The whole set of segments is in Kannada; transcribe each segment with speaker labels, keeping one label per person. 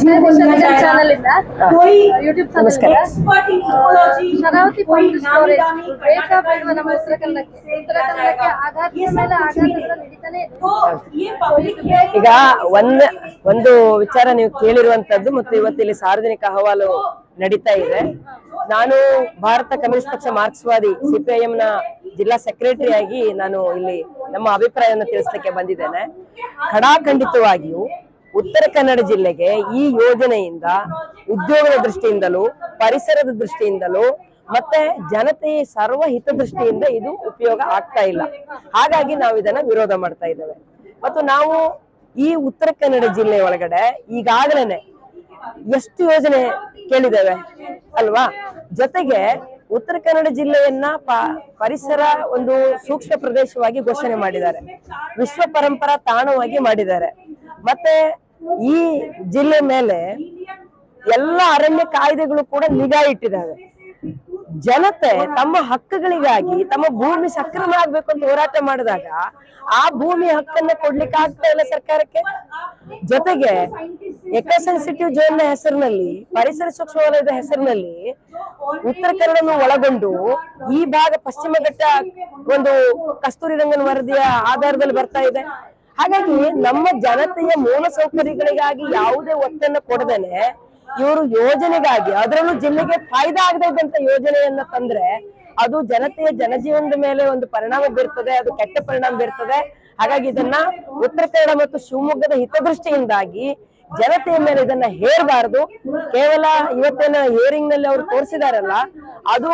Speaker 1: ಚಾನಲ್ ಇಂದ ಯೂಟ್ಯೂಬ್
Speaker 2: ನಮಸ್ಕಾರ.
Speaker 1: ಶರಾವತಿ ಪಂಪ್ ಸ್ಟೋರೇಜ್ ಬೇಕಾ ಬೇಡವಾ ನಮ್ಮ ಉತ್ತರ ಕನ್ನಡಕ್ಕೆ ಉತ್ತರ ಕನ್ನಡಕ್ಕೆ ಆಘಾತದ ಮೇಲೆ ಆಘಾತಗಳು ನಡೀತಾನೆ ಇದೆ.
Speaker 2: ಈಗ ಒಂದ್ ಒಂದು ವಿಚಾರ ನೀವು ಕೇಳಿರುವಂತದ್ದು ಮತ್ತು ಇವತ್ತು ಇಲ್ಲಿ ಸಾರ್ವಜನಿಕ ಅಹವಾಲು ನಡೀತಾ ಇದೆ. ನಾನು ಭಾರತ ಕಮ್ಯುನಿಸ್ಟ್ ಪಕ್ಷ ಮಾರ್ಕ್ಸ್ವಾದಿ ಸಿಪಿಐಎಂ ನ ಜಿಲ್ಲಾ ಸೆಕ್ರೆಟರಿ ಆಗಿ ನಾನು ಇಲ್ಲಿ ನಮ್ಮ ಅಭಿಪ್ರಾಯವನ್ನು ತಿಳಿಸ್ಲಿಕ್ಕೆ ಬಂದಿದ್ದೇನೆ. ಖಡಾಖಂಡಿತವಾಗಿಯೂ ಉತ್ತರ ಕನ್ನಡ ಜಿಲ್ಲೆಗೆ ಈ ಯೋಜನೆಯಿಂದ ಉದ್ಯೋಗದ ದೃಷ್ಟಿಯಿಂದಲೂ, ಪರಿಸರದ ದೃಷ್ಟಿಯಿಂದಲೂ ಮತ್ತೆ ಜನತೆಯ ಸರ್ವ ಹಿತದೃಷ್ಟಿಯಿಂದ ಇದು ಉಪಯೋಗ ಆಗ್ತಾ ಇಲ್ಲ. ಹಾಗಾಗಿ ನಾವು ಇದನ್ನ ವಿರೋಧ ಮಾಡ್ತಾ ಇದ್ದೇವೆ. ಮತ್ತು ನಾವು ಈ ಉತ್ತರ ಕನ್ನಡ ಜಿಲ್ಲೆ ಒಳಗಡೆ ಈಗಾಗಲೇ ಎಷ್ಟು ಯೋಜನೆ ಕೇಳಿದ್ದೇವೆ ಅಲ್ವಾ? ಜೊತೆಗೆ ಉತ್ತರ ಕನ್ನಡ ಜಿಲ್ಲೆಯನ್ನ ಪರಿಸರ ಒಂದು ಸೂಕ್ಷ್ಮ ಪ್ರದೇಶವಾಗಿ ಘೋಷಣೆ ಮಾಡಿದ್ದಾರೆ. ವಿಶ್ವ ಪರಂಪರಾ ತಾಣವಾಗಿ ಮಾಡಿದ್ದಾರೆ. ಮತ್ತೆ ಈ ಜಿಲ್ಲೆ ಮೇಲೆ ಎಲ್ಲ ಅರಣ್ಯ ಕಾಯ್ದೆಗಳು ಕೂಡ ನಿಗಾ ಇಟ್ಟಿದ್ದಾವೆ. ಜನತೆ ತಮ್ಮ ಹಕ್ಕುಗಳಿಗಾಗಿ, ತಮ್ಮ ಭೂಮಿ ಸಕ್ರಮ ಆಗ್ಬೇಕು ಅಂತ ಹೋರಾಟ ಮಾಡಿದಾಗ ಆ ಭೂಮಿ ಹಕ್ಕನ್ನ ಕೊಡ್ಲಿಕ್ಕೆ ಆಗ್ತಾ ಇಲ್ಲ ಸರ್ಕಾರಕ್ಕೆ. ಜೊತೆಗೆ ಎಕ ಸೆನ್ಸಿಟಿವ್ ಝೋನ್ನ ಹೆಸರಿನಲ್ಲಿ, ಪರಿಸರ ಸೂಕ್ಷ್ಮ ವಲಯದ ಹೆಸರಿನಲ್ಲಿ ಉತ್ತರ ಕನ್ನಡವನ್ನು ಒಳಗೊಂಡು ಈ ಭಾಗ ಪಶ್ಚಿಮ ಘಟ್ಟ ಒಂದು ಕಸ್ತೂರಿ ರಂಗನ್ ವರದಿಯ ಆಧಾರದಲ್ಲಿ ಬರ್ತಾ ಇದೆ. ಹಾಗಾಗಿ ನಮ್ಮ ಜನತೆಯ ಮೂಲ ಸೌಕರ್ಯಗಳಿಗಾಗಿ ಯಾವುದೇ ಒತ್ತನ್ನು ಕೊಡದೇನೆ ಇವರು ಯೋಜನೆಗಾಗಿ, ಅದರಲ್ಲೂ ಜಿಲ್ಲೆಗೆ ಫಾಯ್ದಾ ಆಗದೆ ಇದ್ದಂತ ಯೋಜನೆಯನ್ನ ತಂದ್ರೆ ಅದು ಜನತೆಯ ಜನಜೀವನದ ಮೇಲೆ ಒಂದು ಪರಿಣಾಮ ಬೀರ್ತದೆ, ಅದು ಕೆಟ್ಟ ಪರಿಣಾಮ ಬೀರ್ತದೆ. ಹಾಗಾಗಿ ಇದನ್ನ ಉತ್ತರ ಕನ್ನಡ ಮತ್ತು ಶಿವಮೊಗ್ಗದ ಹಿತದೃಷ್ಟಿಯಿಂದಾಗಿ ಜನತೆಯ ಮೇಲೆ ಇದನ್ನ ಹೇರಬಾರದು. ಕೇವಲ ಇವತ್ತಿನ ಹಿಯರಿಂಗ್ನಲ್ಲಿ ಅವ್ರು ತೋರಿಸಿದಾರಲ್ಲ, ಅದು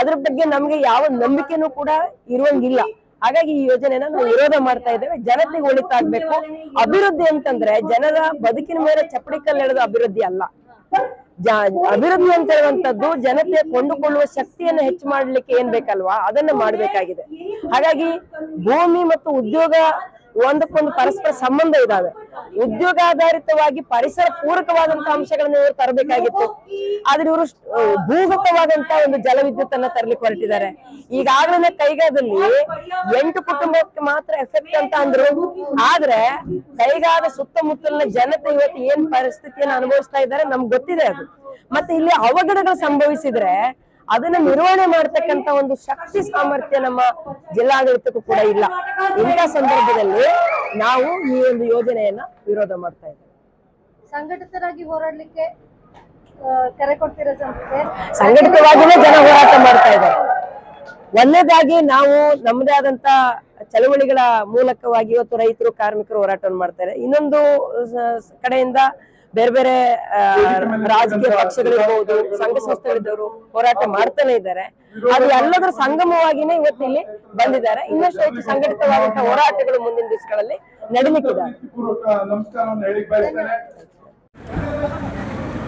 Speaker 2: ಅದ್ರ ಬಗ್ಗೆ ನಮ್ಗೆ ಯಾವ ನಂಬಿಕೆನೂ ಕೂಡ ಇರುವಂಗಿಲ್ಲ. ಹಾಗಾಗಿ ಈ ಯೋಜನೆನ ನಾವು ವಿರೋಧ ಮಾಡ್ತಾ ಇದ್ದೇವೆ. ಜನತೆಗೆ ಒಳಿತಾಗ್ಬೇಕು. ಅಭಿವೃದ್ಧಿ ಅಂತಂದ್ರೆ ಜನರ ಬದುಕಿನ ಮೇಲೆ ಚಪ್ಪಡಿ ಕಲ್ಲೆಳೆದ ಅಭಿವೃದ್ಧಿ ಅಲ್ಲ. ಅಭಿವೃದ್ಧಿ ಅಂತ ಹೇಳುವಂತದ್ದು ಜನತೆ ಕೊಂಡುಕೊಳ್ಳುವ ಶಕ್ತಿಯನ್ನು ಹೆಚ್ಚು ಮಾಡ್ಲಿಕ್ಕೆ ಏನ್ ಬೇಕಲ್ವಾ? ಅದನ್ನ ಮಾಡ್ಬೇಕಾಗಿದೆ. ಹಾಗಾಗಿ ಭೂಮಿ ಮತ್ತು ಉದ್ಯೋಗ ಒಂದಕ್ಕೊಂದು ಪರಸ್ಪರ ಸಂಬಂಧ ಇದಾವೆ. ಉದ್ಯೋಗಾಧಾರಿತವಾಗಿ ಪರಿಸರ ಪೂರಕವಾದಂತಹ ಅಂಶಗಳನ್ನ ಇವರು ತರಬೇಕಾಗಿತ್ತು. ಆದ್ರೆ ಇವರು ಭೂಗತವಾದಂತ ಒಂದು ಜಲವಿದ್ಯುತ್ ಅನ್ನ ತರಲಿಕ್ಕೆ ಹೊರಟಿದ್ದಾರೆ. ಈಗಾಗಲೇ ಕೈಗಾದಲ್ಲಿ ಎಂಟು ಕುಟುಂಬಕ್ಕೆ ಮಾತ್ರ ಎಫೆಕ್ಟ್ ಅಂತ ಅಂದ್ರು. ಆದ್ರೆ ಕೈಗಾದ ಸುತ್ತಮುತ್ತಲಿನ ಜನತೆ ಇವತ್ತು ಏನ್ ಪರಿಸ್ಥಿತಿಯನ್ನು ಅನುಭವಿಸ್ತಾ ಇದ್ದಾರೆ ನಮ್ಗೆ ಗೊತ್ತಿದೆ ಅದು. ಮತ್ತೆ ಇಲ್ಲಿ ಅವಘಡಗಳು ಸಂಭವಿಸಿದ್ರೆ ಅದನ್ನ ನಿರ್ವಹಣೆ ಮಾಡ್ತಕ್ಕಂತ ಒಂದು ಶಕ್ತಿ ಸಾಮರ್ಥ್ಯ ನಮ್ಮ ಜಿಲ್ಲಾಡಳಿತಕ್ಕೂ ಕೂಡ ಇಲ್ಲ. ಇಂಥ ಸಂದರ್ಭದಲ್ಲಿ ನಾವು ಈ ಒಂದು ಯೋಜನೆಯನ್ನ ವಿರೋಧ ಮಾಡ್ತಾ ಇದ್ದೇವೆ.
Speaker 1: ಸಂಘಟಿತರಾಗಿ ಹೋರಾಡಲಿಕ್ಕೆ ಕರೆ ಕೊಡ್ತಿರೋ
Speaker 2: ಸಂಘಟಿತವಾಗಿನೇ ಜನ ಹೋರಾಟ ಮಾಡ್ತಾ ಇದ್ದಾರೆ. ಒಂದನೇದಾಗಿ ನಾವು ನಮ್ಮದೇ ಆದಂತ ಚಳವಳಿಗಳ ಮೂಲಕವಾಗಿ ಇವತ್ತು ರೈತರು ಕಾರ್ಮಿಕರು ಹೋರಾಟವನ್ನು ಮಾಡ್ತಾರೆ ಇನ್ನೊಂದು ಕಡೆಯಿಂದ ಬೇರೆ ಬೇರೆ ಆ, ರಾಜಕೀಯ ಪಕ್ಷಗಳಿರ್ಬೋದು ಸಂಘ ಸಂಸ್ಥೆಗಳಿದ್ದವರು ಹೋರಾಟ ಮಾಡ್ತಾನೆ ಇದ್ದಾರೆ. ಅದು ಎಲ್ಲದರ ಸಂಗಮವಾಗಿನೇ ಇವತ್ತು ಇಲ್ಲಿ ಬಂದಿದ್ದಾರೆ. ಇನ್ನಷ್ಟು ಹೆಚ್ಚು ಸಂಘಟಿತವಾದಂತಹ ಹೋರಾಟಗಳು ಮುಂದಿನ ದಿವಸಗಳಲ್ಲಿ ನಡೀಲಿಕ್ಕಿದ್ದಾರೆ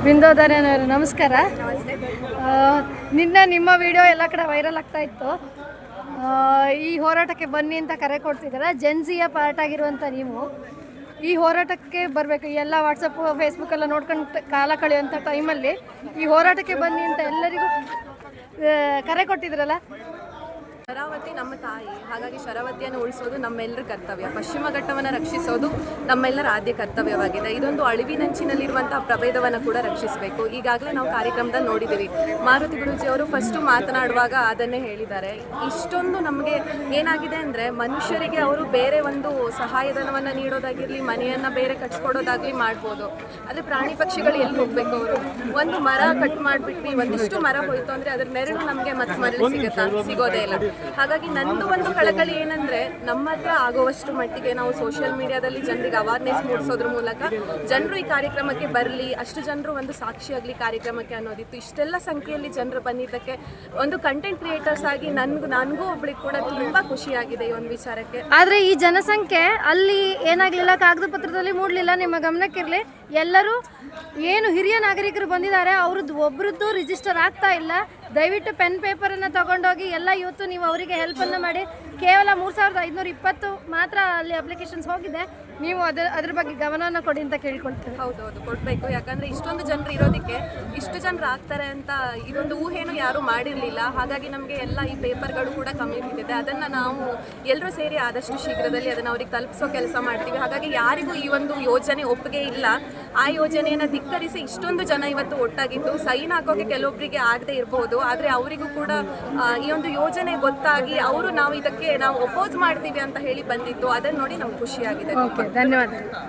Speaker 1: ಬಿಂದೋದರನವರು ನಮಸ್ಕಾರ. ಆ, ನಿನ್ನೆ ನಿಮ್ಮ ವಿಡಿಯೋ ಎಲ್ಲ ಕಡೆ ವೈರಲ್ ಆಗ್ತಾ ಇತ್ತು. ಆ, ಈ ಹೋರಾಟಕ್ಕೆ ಬನ್ನಿ ಅಂತ ಕರೆ ಕೊಡ್ತಿದ್ದಾರೆ? ಜೆನ್ಸಿಯ ಪಾರ್ಟ್ ಆಗಿರುವಂಥ ನೀವು. ಈ ಹೋರಾಟಕ್ಕೆ ಬರಬೇಕು ಎಲ್ಲ ವಾಟ್ಸಪ್ ಫೇಸ್ಬುಕ್ ಎಲ್ಲ ನೋಡ್ಕೊಂಡು ಕಾಲ ಕಳೆಯುವಂಥ ಟೈಮಲ್ಲಿ ಈ ಹೋರಾಟಕ್ಕೆ ಬನ್ನಿ ಅಂತ ಎಲ್ಲರಿಗೂ ಕರೆ ಕೊಟ್ಟಿದ್ರಲ್ಲ?
Speaker 3: ಶರಾವತಿ ನಮ್ಮ ತಾಯಿ ಹಾಗಾಗಿ ಶರಾವತಿಯನ್ನು ಉಳಿಸೋದು ನಮ್ಮೆಲ್ಲರ ಕರ್ತವ್ಯ. ಪಶ್ಚಿಮ ಘಟ್ಟವನ್ನು ರಕ್ಷಿಸೋದು ನಮ್ಮೆಲ್ಲರ ಆದ್ಯ ಕರ್ತವ್ಯವಾಗಿದೆ. ಇದೊಂದು ಅಳಿವಿನಂಚಿನಲ್ಲಿರುವಂತಹ ಪ್ರಭೇದವನ್ನು ಕೂಡ ರಕ್ಷಿಸಬೇಕು. ಈಗಾಗಲೇ ನಾವು ಕಾರ್ಯಕ್ರಮದಲ್ಲಿ ನೋಡಿದ್ದೀವಿ. ಮಾರುತಿ ಗುರುಜಿ ಅವರು ಫಸ್ಟು ಮಾತನಾಡುವಾಗ ಅದನ್ನೇ ಹೇಳಿದ್ದಾರೆ. ಇಷ್ಟೊಂದು ನಮಗೆ ಏನಾಗಿದೆ ಅಂದರೆ ಮನುಷ್ಯರಿಗೆ ಅವರು ಬೇರೆ ಒಂದು ಸಹಾಯಧನವನ್ನು ನೀಡೋದಾಗಿರಲಿ ಮನೆಯನ್ನು ಬೇರೆ ಕಟ್ಸ್ಕೊಡೋದಾಗಲಿ ಮಾಡ್ಬೋದು. ಆದರೆ ಪ್ರಾಣಿ ಪಕ್ಷಿಗಳು ಎಲ್ಲಿ ಹೋಗ್ಬೇಕು ಅವರು? ಒಂದು ಮರ ಕಟ್ ಮಾಡಿಬಿಟ್ವಿ ಒಂದಿಷ್ಟು ಮರ ಹೋಯ್ತು ಅಂದರೆ ಅದ್ರ ನೆರಳು ನಮಗೆ ಮತ್ತೆ ಮರಳಿ ಸಿಗುತ್ತಾ? ಸಿಗೋದೇ ಇಲ್ಲ. ಹಾಗಾಗಿ ನಂದು ಒಂದು ಕಳಕಳಿ ಏನಂದ್ರೆ ನಮ್ಮ ಹತ್ರ ಆಗುವಷ್ಟು ಮಟ್ಟಿಗೆ ನಾವು ಸೋಷಿಯಲ್ ಮೀಡಿಯಾದಲ್ಲಿ ಜನರಿಗೆ ಅವೇರ್ನೆಸ್ ಮೂಡಿಸೋದ್ರ ಮೂಲಕ ಜನರು ಈ ಕಾರ್ಯಕ್ರಮಕ್ಕೆ ಬರಲಿ, ಅಷ್ಟು ಜನರು ಒಂದು ಸಾಕ್ಷಿಯಾಗಲಿ ಕಾರ್ಯಕ್ರಮಕ್ಕೆ ಅನ್ನೋದಿತ್ತು. ಇಷ್ಟೆಲ್ಲ ಸಂಖ್ಯೆಯಲ್ಲಿ ಜನರು ಬಂದಿದ್ದಕ್ಕೆ ಒಂದು ಕಂಟೆಂಟ್ ಕ್ರಿಯೇಟರ್ಸ್ ಆಗಿ ನನ್ಗೂ, ನನಗೂ ಒಬ್ಳಿಗೆ ಕೂಡ ತುಂಬಾ ಖುಷಿಯಾಗಿದೆ ಈ ಒಂದು ವಿಚಾರಕ್ಕೆ.
Speaker 1: ಆದ್ರೆ ಈ ಜನಸಂಖ್ಯೆ ಅಲ್ಲಿ ಏನಾಗ್ಲಿಲ್ಲ, ಕಾಗದ ಪತ್ರದಲ್ಲಿ ಮೂಡಲಿಲ್ಲ, ನಿಮ್ಮ ಗಮನಕ್ಕಿರಲಿ ಎಲ್ಲರೂ ಏನು ಹಿರಿಯ ನಾಗರಿಕರು ಬಂದಿದ್ದಾರೆ, ಅವ್ರದ್ದು ಒಬ್ಬರದ್ದು ರಿಜಿಸ್ಟರ್ ಆಗ್ತಾ ಇಲ್ಲ. ದಯವಿಟ್ಟು ಪೆನ್ ಪೇಪರನ್ನು ತಗೊಂಡೋಗಿ ಎಲ್ಲ ಇವತ್ತು ನೀವು ಅವರಿಗೆ ಹೆಲ್ಪನ್ನು ಮಾಡಿ. ಕೇವಲ ಮೂರು ಸಾವಿರದ ಐದುನೂರ ಇಪ್ಪತ್ತು ಮಾತ್ರ ಅಲ್ಲಿ ಅಪ್ಲಿಕೇಶನ್ಸ್ ಹೋಗಿದೆ. ನೀವು ಅದರ ಅದ್ರ ಬಗ್ಗೆ ಗಮನವನ್ನು ಕೊಡಿ ಅಂತ ಕೇಳ್ಕೊಳ್ತೇವೆ.
Speaker 3: ಹೌದು ಕೊಡಬೇಕು. ಯಾಕಂದ್ರೆ ಇಷ್ಟೊಂದು ಜನರು ಇರೋದಕ್ಕೆ ಇಷ್ಟು ಜನರು ಆಗ್ತಾರೆ ಅಂತ ಇದೊಂದು ಊಹೆನೂ ಯಾರೂ ಮಾಡಿರಲಿಲ್ಲ. ಹಾಗಾಗಿ ನಮಗೆ ಎಲ್ಲ ಈ ಪೇಪರ್ಗಳು ಕೂಡ ಕಮ್ಮಿ ಬಿದ್ದಿದೆ. ಅದನ್ನು ನಾವು ಎಲ್ಲರೂ ಸೇರಿ ಆದಷ್ಟು ಶೀಘ್ರದಲ್ಲಿ ಅದನ್ನು ಅವ್ರಿಗೆ ತಲುಪಿಸೋ ಕೆಲಸ ಮಾಡ್ತೀವಿ. ಹಾಗಾಗಿ ಯಾರಿಗೂ ಈ ಒಂದು ಯೋಜನೆ ಒಪ್ಪಿಗೆ ಇಲ್ಲ. ಆ ಯೋಜನೆಯನ್ನು ಧಿಕ್ಕರಿಸಿ ಇಷ್ಟೊಂದು ಜನ ಇವತ್ತು ಒಟ್ಟಾಗಿದ್ದು ಸೈನ್ ಹಾಕೋಕೆ ಕೆಲವೊಬ್ಬರಿಗೆ ಆಗದೆ ಇರಬಹುದು ಆದರೆ ಅವರಿಗೂ ಕೂಡ ಈ ಒಂದು ಯೋಜನೆ ಗೊತ್ತಾಗಿ ಅವರು ನಾವು ಇದಕ್ಕೆ ನಾವು ಒಪೋಸ್ ಮಾಡ್ತೀವಿ ಅಂತ ಹೇಳಿ ಬಂದಿತ್ತು ಅದನ್ನು ನೋಡಿ ನಮ್ಗೆ ಖುಷಿಯಾಗಿದೆ.
Speaker 1: धन्यवाद।